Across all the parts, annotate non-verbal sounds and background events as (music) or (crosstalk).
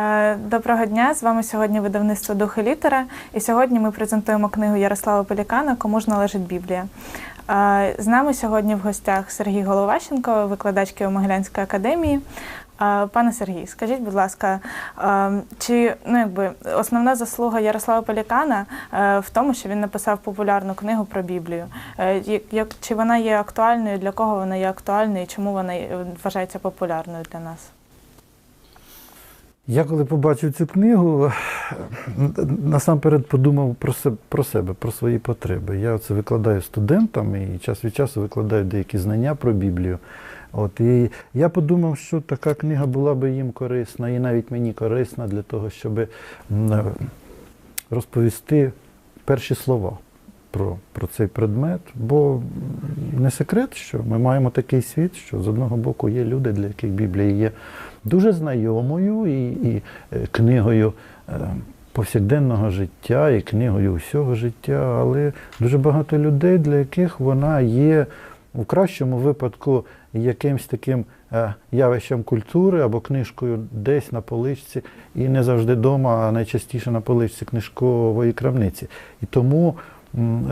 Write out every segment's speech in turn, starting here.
Е, Доброго дня! З вами сьогодні видавництво Дух і літера. І сьогодні ми презентуємо книгу Ярослава Полікана Кому ж належить Біблія. Е, З нами сьогодні в гостях Сергій Головащенко, викладач Києво-Могилянської академії. Е, Пане Сергій, скажіть, будь ласка, чи ну якби основна заслуга Ярослава Полікана в тому, що він написав популярну книгу про Біблію? Як чи вона є актуальною? Для кого вона є актуальною і чому вона вважається популярною для нас? Я коли побачив цю книгу, насамперед подумав про себе, про себе, про свої потреби. Я це викладаю студентам і час від часу викладаю деякі знання про Біблію. От, і я подумав, що така книга була би їм корисна, і навіть мені корисна для того, щоб розповісти перші слова про, про цей предмет. Бо не секрет, що ми маємо такий світ, що з одного боку є люди, для яких Біблія є дуже знайомою і, і е, книгою е, повсякденного життя, і книгою всього життя, але дуже багато людей, для яких вона є у кращому випадку якимсь таким е, явищем культури або книжкою десь на поличці, і не завжди вдома, а найчастіше на поличці книжкової крамниці. І тому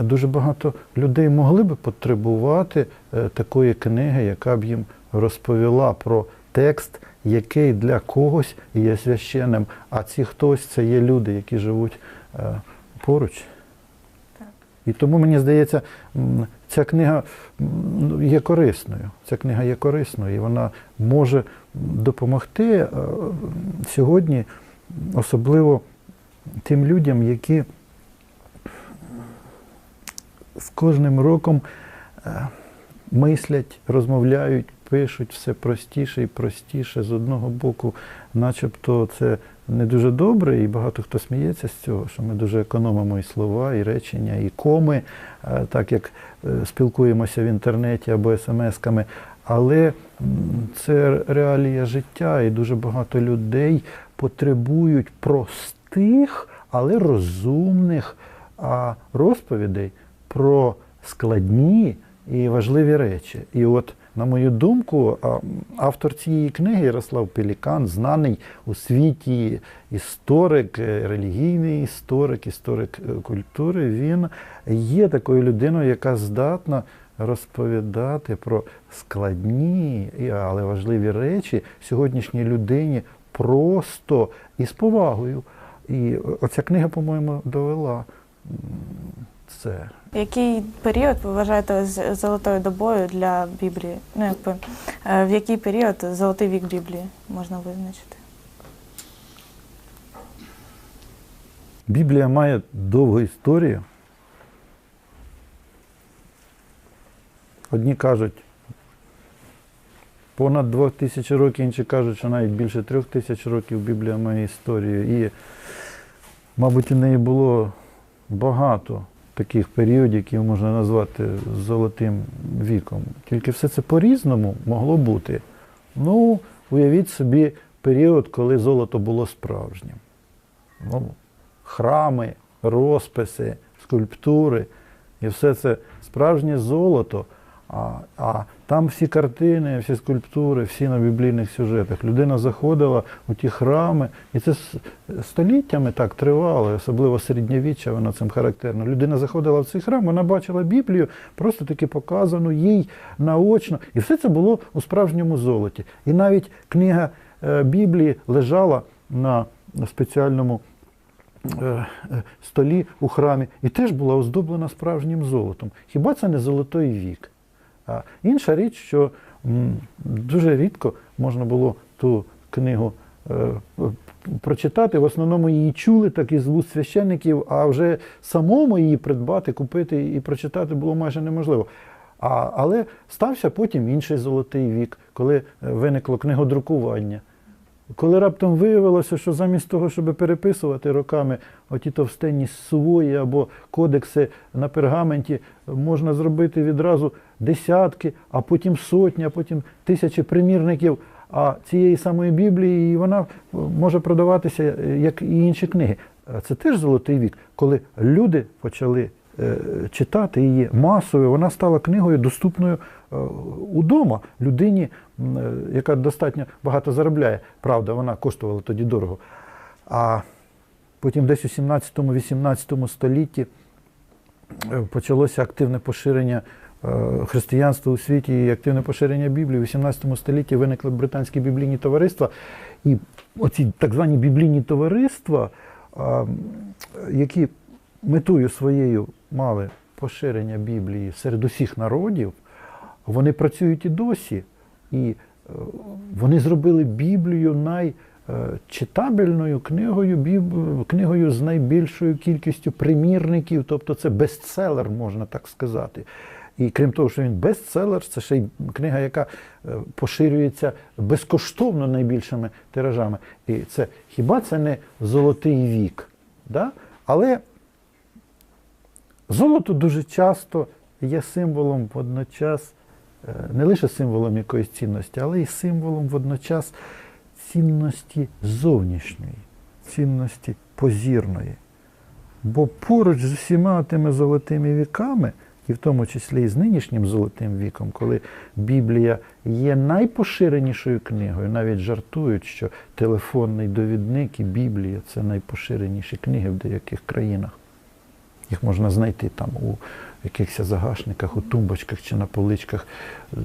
дуже багато людей могли би потребувати такої книги, яка б їм розповіла про текст, який для когось є священним, а ці хтось це є люди, які живуть е, поруч. І тому мені здається, ця книга є корисною. Ця книга є корисною, і вона може допомогти е, сьогодні, особливо тим людям, які з кожним роком е, мислять, розмовляють, пишуть все простіше і простіше. З одного боку, начебто це не дуже добре, і багато хто сміється з цього, що ми дуже економимо і слова, і речення, і коми, е, так як е, спілкуємося в інтернеті або смс-ками. Але це реалія життя, і дуже багато людей потребують простих, але розумних розповідей про складні і важливі речі. І от, на мою думку, автор цієї книги Ярослав Пелікан, знаний у світі історик, е, релігійний історик, історик е, культури, він є такою людиною, яка здатна розповідати про складні, але важливі речі сьогоднішній людині просто і з повагою. І оця книга, по-моєму, довела це. Який період ви вважаєте золотою добою для Біблії? Ну, якби, е, в який період золотий вік Біблії можна визначити? Біблія має довгу історію. Одні кажуть понад двох тисяч років, інші кажуть, що навіть більше трьох тисяч років Біблія має історію. І, мабуть, у неї було багато таких періодів, які можна назвати золотим віком. Тільки все це по-різному могло бути. Ну, уявіть собі період, коли золото було справжнім. Ну, храми, розписи, скульптури. І все це справжнє золото. А, а там всі картини, всі скульптури, всі на біблійних сюжетах. Людина заходила у ті храми, і це століттями так тривало, особливо середньовіччя, воно цим характерно. Людина заходила в цей храм, вона бачила Біблію, просто таки показану їй наочно. І все це було у справжньому золоті. І навіть книга е, Біблії лежала на спеціальному е, е, столі у храмі і теж була оздоблена справжнім золотом. Хіба це не золотой вік? Інша річ, що дуже рідко можна було ту книгу е, прочитати. В основному її чули так із вуст священників, а вже самому її придбати, купити і прочитати було майже неможливо. А, але стався потім інший золотий вік, коли е, виникло книгодрукування. Коли раптом виявилося, що замість того, щоб переписувати роками оті товстенні сувої або кодекси на пергаменті, можна зробити відразу десятки, а потім сотні, а потім тисячі примірників а цієї самої Біблії, і вона е, може продаватися е, як і інші книги. Це теж золотий вік, коли люди почали е, читати її масово, вона стала книгою доступною удома людині, яка достатньо багато заробляє. Правда, вона коштувала тоді дорого. А потім десь у 17-18 столітті почалося активне поширення християнства у світі і активне поширення Біблії. У 18 столітті виникли британські біблійні товариства. І оці так звані біблійні товариства, які метою своєю мали поширення Біблії серед усіх народів, вони працюють і досі. І е, вони зробили Біблію найчитабельною книгою, книгою з найбільшою кількістю примірників, тобто це бестселер, можна так сказати. І крім того, що він бестселер, це ще й книга, яка е, поширюється безкоштовно найбільшими тиражами. І це хіба це не золотий вік? Да? Але золото дуже часто є символом водночас, е, не лише символом якоїсь цінності, але й символом водночас цінності зовнішньої, цінності позірної. Бо поруч з усіма тими золотими віками, і в тому числі і з нинішнім золотим віком, коли Біблія є найпоширенішою книгою, навіть жартують, що телефонний довідник і Біблія це найпоширеніші книги в деяких країнах. Їх можна знайти там у якихось загашниках, у тумбочках чи на поличках е,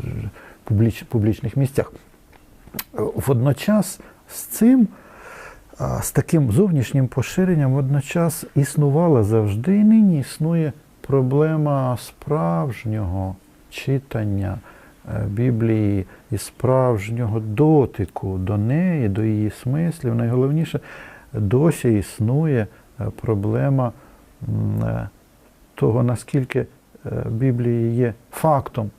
публіч, публічних місцях. Водночас з цим, з таким зовнішнім поширенням, водночас існувала завжди і нині існує проблема справжнього читання е, Біблії і справжнього дотику до неї, до її смислів. Найголовніше, досі існує е, проблема е, того, наскільки Біблія є фактом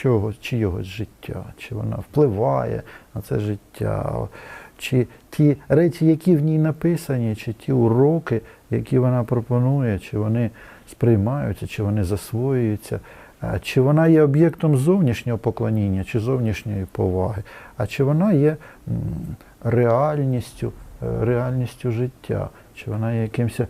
чогось, життя, чи вона впливає на це життя, чи ті речі, які в ній написані, чи ті уроки, які вона пропонує, чи вони сприймаються, чи вони засвоюються, чи вона є об'єктом зовнішнього поклоніння, чи зовнішньої поваги, а чи вона є реальністю, е, реальністю життя, чи вона є якимось е,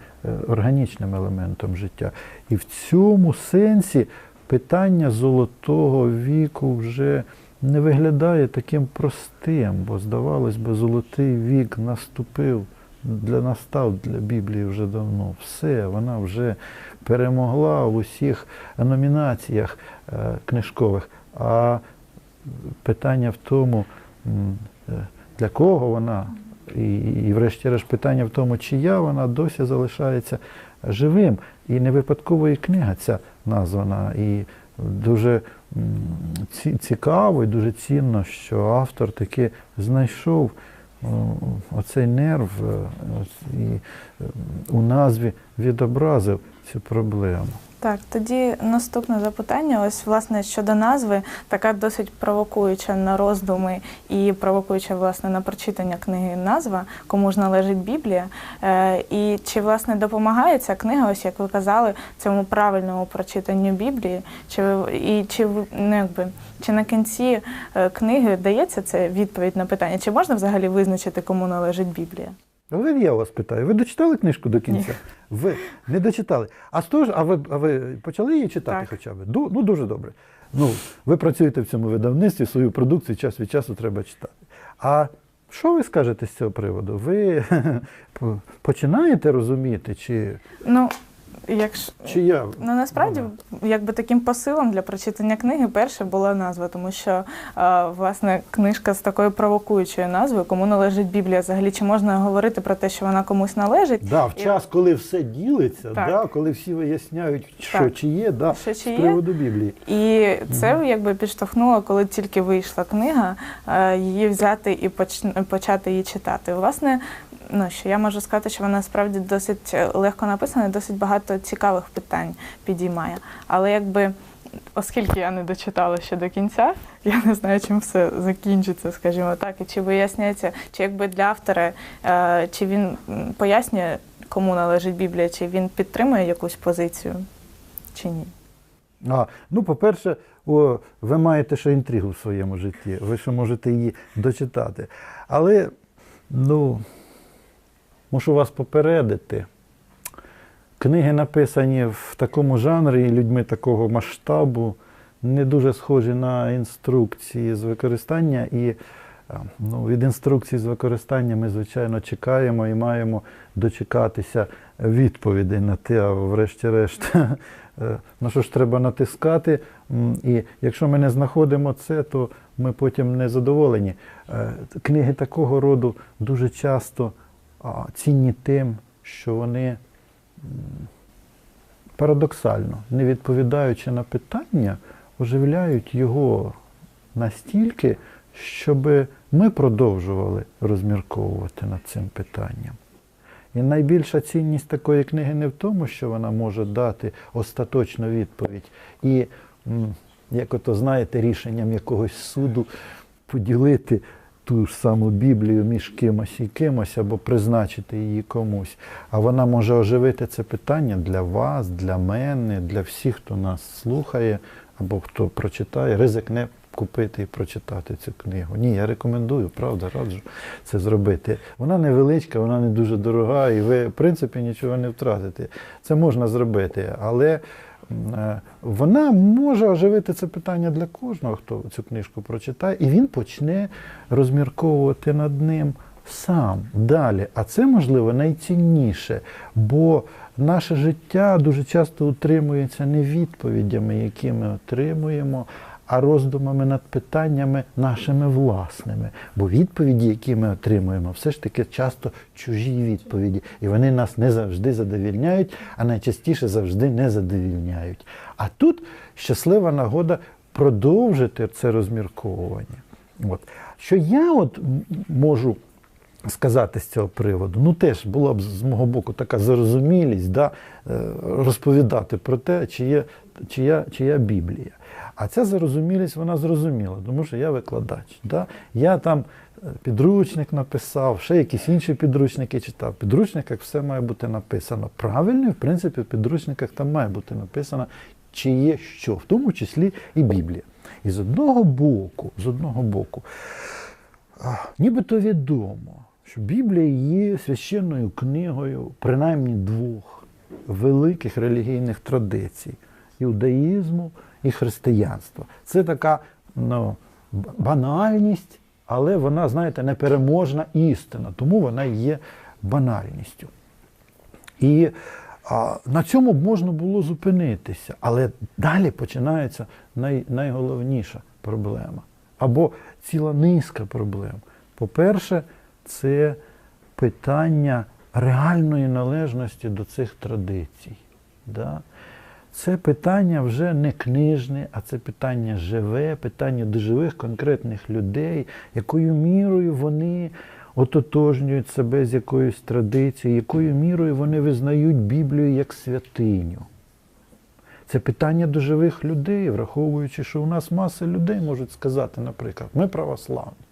органічним елементом життя. І в цьому сенсі питання золотого віку вже не виглядає таким простим, бо, здавалось би, золотий вік наступив, для настав для Біблії вже давно. Все, вона вже перемогла в усіх номінаціях е, книжкових. А питання в тому, е, для кого вона, і, врешті-решт питання в тому, чия вона досі залишається живим. І не випадково і книга ця названа. І дуже цікаво і дуже цінно, що автор таки знайшов оцей нерв е, і у назві відобразив цю проблему. Так, тоді наступне запитання. Ось власне щодо назви, така досить провокуюча на роздуми і провокуюча власне на прочитання книги назва, кому ж належить Біблія. Е, і чи власне допомагає ця книга, ось як ви казали, цьому правильному прочитанню Біблії? Чи і чи ну, якби чи на кінці е, книги дається це відповідь на питання? Чи можна взагалі визначити, кому належить Біблія? Але я вас питаю, ви дочитали книжку до кінця? Ні. Ви не дочитали. А з того ж, а ви, а ви почали її читати Так. хоча б? Ду- ну дуже добре. Ну, ви працюєте в цьому видавництві, свою продукцію час від часу треба читати. А що ви скажете з цього приводу? Ви (laughs) починаєте розуміти, чи, Ну, якщо чи я? Ну насправді, якби таким посилом для прочитання книги перше була назва, тому що е, власне книжка з такою провокуючою назвою, кому належить Біблія, взагалі чи можна говорити про те, що вона комусь належить? Да, в І- час, коли все ділиться, Так. да, коли всі виясняють, що Так. чи є, да, Що чи з є? приводу Біблії. І це якби підштовхнуло, коли тільки вийшла книга, її взяти і поч- почати її читати. Власне, ну що я можу сказати, що вона справді досить е, легко написана, досить багато цікавих питань підіймає. Але якби. Оскільки я не дочитала ще до кінця, (laughs) я не знаю, чим все закінчиться, скажімо так, і чи виясняється, чи якби для автора, е, чи він пояснює, кому належить Біблія, чи він підтримує якусь позицію, чи ні. А, ну, по-перше, ви маєте ще інтригу в своєму житті, ви ще можете її дочитати. Але, ну, мушу вас попередити. Книги написані в такому жанрі людьми такого масштабу не дуже схожі на інструкції з використання. І е, ну, від інструкцій з використання ми, звичайно, чекаємо і маємо дочекатися відповідей на те, а врешті-решт, (laughs) е, на що ж треба натискати. І якщо ми не знаходимо це, то ми потім не задоволені. Е, Книги такого роду дуже часто цінні тим, що вони парадоксально, не відповідаючи на питання, оживляють його настільки, щоб ми продовжували розмірковувати над цим питанням. І найбільша цінність такої книги не в тому, що вона може дати остаточну відповідь. І, як ото знаєте, рішенням якогось суду поділити ту ж саму Біблію між кимось і кимось або призначити її комусь. А вона може оживити це питання для вас, для мене, для всіх, хто нас слухає або хто прочитає, ризикне купити і прочитати цю книгу. Ні, я рекомендую, правда, раджу це зробити. Вона невеличка, вона не дуже дорога, і ви, в принципі, нічого не втратите. Це можна зробити, але вона може оживити це питання для кожного, хто цю книжку прочитає, і він почне розмірковувати над ним сам далі. А це, можливо, найцінніше, бо наше життя дуже часто утримується не відповідями, які ми отримуємо, а роздумами над питаннями нашими власними. Бо відповіді, які ми отримуємо, все ж таки часто чужі відповіді. І вони нас не завжди задовільняють, а найчастіше завжди не задовільняють. А тут щаслива нагода продовжити це розмірковування. От. Що я от можу сказати з цього приводу. Ну теж була б з мого боку така зарозумілість да, е, розповідати про те, чия, чия, чия Біблія. А ця зарозумілість, вона зрозуміла, тому що я викладач. Да? Я там е, підручник написав, ще якісь інші підручники читав. В підручниках все має бути написано. Правильно, і, в принципі, в підручниках там має бути написано, чи є що, в тому числі і Біблія. І з одного боку, з одного боку, Нібито відомо, що Біблія є священною книгою принаймні двох великих релігійних традицій іудаїзму і християнства. Це така ну, банальність, але вона, знаєте, непереможна істина, тому вона є банальністю. І а, на цьому б можна було зупинитися, але далі починається най, найголовніша проблема. Або ціла низка проблем. По-перше, це питання реальної належності до цих традицій. Да? Це питання вже не книжне, а це питання живе, питання до живих конкретних людей, якою мірою вони ототожнюють себе з якоюсь традицією, якою мірою вони визнають Біблію як святиню. Це питання до живих людей, враховуючи, що у нас маса людей можуть сказати, наприклад, ми православні.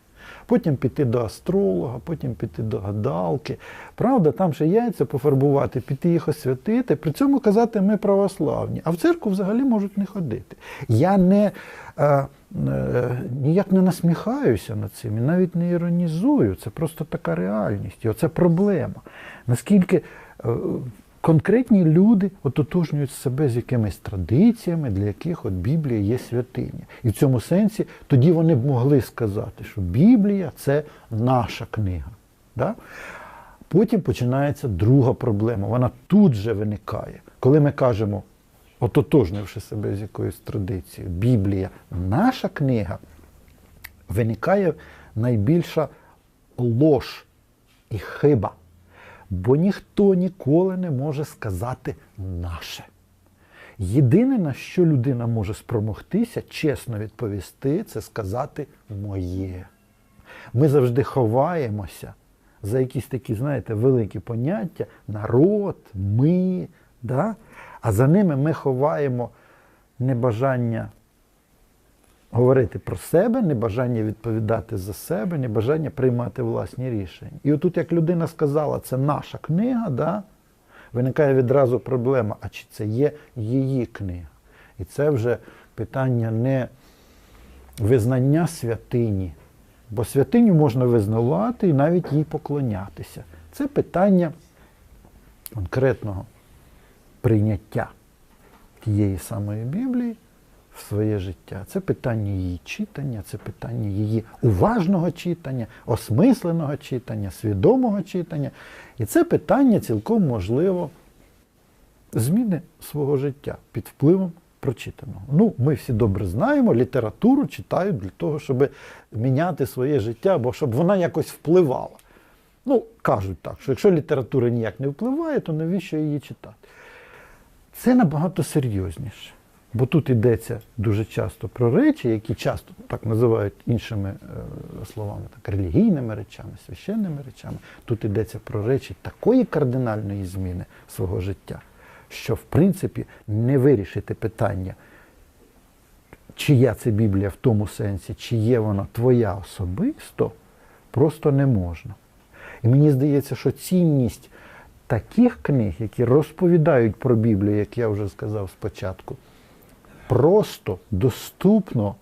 Потім піти до астролога, потім піти до гадалки. Правда, там ще яйця пофарбувати, піти їх освятити, при цьому казати ми православні. А в церкву взагалі можуть не ходити. Я не, е, е, ніяк не насміхаюся над цим і навіть не іронізую. Це просто така реальність. І оце проблема. Наскільки е, конкретні люди ототожнюють себе з якимись традиціями, для яких от Біблія є святиня. І в цьому сенсі тоді вони б могли сказати, що Біблія це наша книга. Да? Потім починається друга проблема. Вона тут же виникає. Коли ми кажемо, ототожнивши себе з якоюсь традицією, Біблія наша книга, виникає найбільша лож і хиба. Бо ніхто ніколи не може сказати наше. Єдине, на що людина може спромогтися, чесно відповісти, це сказати моє. Ми завжди ховаємося за якісь такі, знаєте, великі поняття народ, ми, да? а за ними ми ховаємо небажання говорити про себе, небажання відповідати за себе, небажання приймати власні рішення. І отут, як людина сказала, це наша книга, да? виникає відразу проблема, а чи це є її книга? І це вже питання не визнання святині, бо святиню можна визнавати і навіть їй поклонятися. Це питання конкретного прийняття тієї самої Біблії в своє життя. Це питання її читання, це питання її уважного читання, осмисленого читання, свідомого читання. І це питання цілком можливо зміни свого життя під впливом прочитаного. Ну, ми всі добре знаємо, літературу читають для того, щоб міняти своє життя, або щоб вона якось впливала. Ну, кажуть так, що якщо література ніяк не впливає, то навіщо її читати? Це набагато серйозніше. Бо тут йдеться дуже часто про речі, які часто так називають іншими е, словами, так, релігійними речами, священними речами. Тут йдеться про речі такої кардинальної зміни свого життя, що в принципі не вирішити питання, чия це Біблія в тому сенсі, чи є вона твоя особисто, просто не можна. І мені здається, що цінність таких книг, які розповідають про Біблію, як я вже сказав спочатку, просто доступно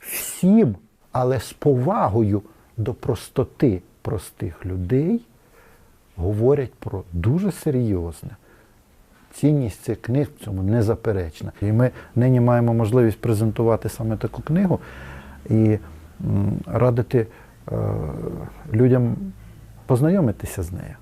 всім, але з повагою до простоти простих людей, говорять про дуже серйозне. Цінність цих книг в цьому незаперечна. І ми нині маємо можливість презентувати саме таку книгу і радити е, людям познайомитися з нею.